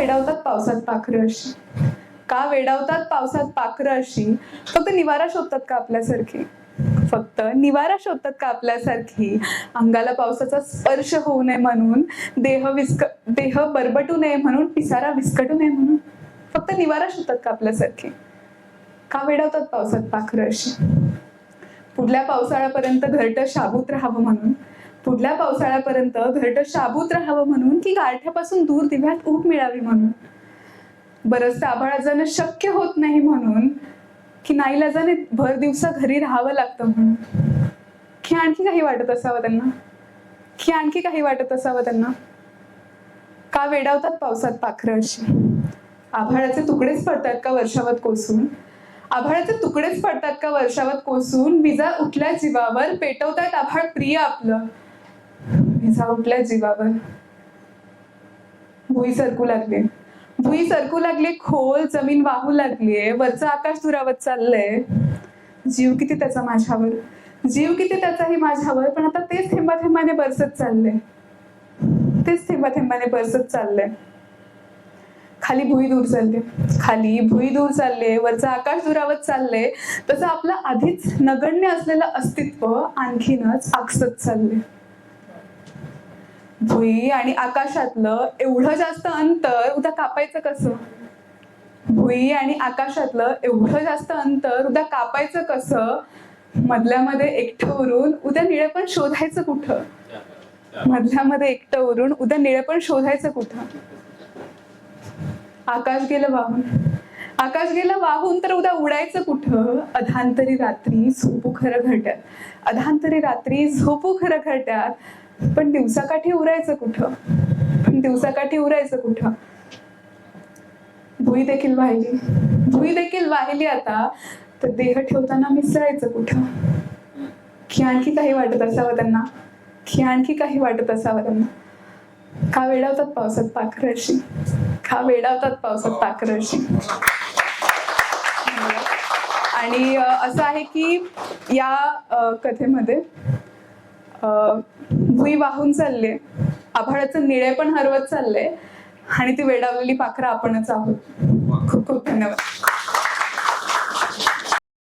वेडावतात पावसात पाखरं अशी? का वेडावतात पावसात पाखरं अशी? फक्त निवारा शोधतात का आपल्यासारखी? फक्त निवारा शोधतात का आपल्यासारखी? अंगाला पावसाचा स्पर्श होऊ नये म्हणून देह विस्क देह बरबटू नये म्हणून पिसारा विस्कटू नये म्हणून? फक्त निवारा शोधतात का आपल्यासारखी? का वेडावतात पावसात पाखरं अशी? पुढल्या पावसाळ्यापर्यंत घरटं शाबूत राहावं म्हणून? पुढल्या पावसाळ्यापर्यंत घरटं शाबूत राहावं म्हणून की गारठ्यापासून दूर दिव्यात ऊब मिळावी म्हणून? बरंचसं आभाळात जाणं शक्य होत नाही म्हणून की नाईलाजाने भर दिवसा घरी राहावं लागतं म्हणून. की आणखी काही वाटत असावं त्यांना? की आणखी काही वाटत असावं त्यांना? का वेडावतात पावसात पाखरं अशी? आभाळाचे तुकडेच पडतात का वर्षावत कोसून आभाळाचे तुकडेच पडतात का वर्षावत कोसून विजा उठल्या जीवावर पेटवतात आभाळ प्रिय आपलं. विजा उठल्या जीवावर. भुई सरकू लागले. भुई सरकू लागले खोल जमीन वाहू लागलीये वरचं आकाश दुरावत चाललंय. जीव किती त्याचा माझ्यावर? जीव किती त्याचाही माझ्यावर पण आता तेच थेंबा थेंबाने बरसत चाललंय. तेच थेंबा थेंबाने बरसत चाललंय. खाली भुई दूर चालले. खाली भुई दूर चालले वरचं आकाश दुरावत चालले तसं आपलं आधीच नगण्य असलेलं अस्तित्व आणखीनच आकसत चालले भुई आणि आकाशातलं एवढं जास्त अंतर उद्या कापायचं कसं? भुई आणि आकाशातलं एवढं जास्त अंतर उद्या कापायचं कसं? मधल्यामध्ये एकटं उरून उद्या निळेपण शोधायचं कुठं? मधल्यामध्ये एकटं उरून उद्या निळेपण शोधायचं कुठं? आकाश गेलं वाहून. आकाश गेलं वाहून तर उद्या उडायचं कुठं? अधांतरी रात्री झोपू खरं घरट्यात. अधांतरी रात्री झोपू खरं घरट्यात. पण दिवसाकाठी उरायचं कुठं? पण दिवसाकाठी उरायचं कुठं? भुई देखील वाहिली. भुई देखील वाहिली आता. तर देह ठेवताना मिसळायचं कुठं? की आणखी काही वाटत असावं त्यांना? की आणखी काही वाटत असावं त्यांना? का वेडावतात पावसात पाखरशी का वेडावतात पावसात पाखरशी आणि असं आहे की या कथेमध्ये भुई वाहून चालले. आभाळाचं निळे पण हरवत चाललंय आणि ती वेडावलेली पाखरं आपणच आहोत. खूप खूप धन्यवाद.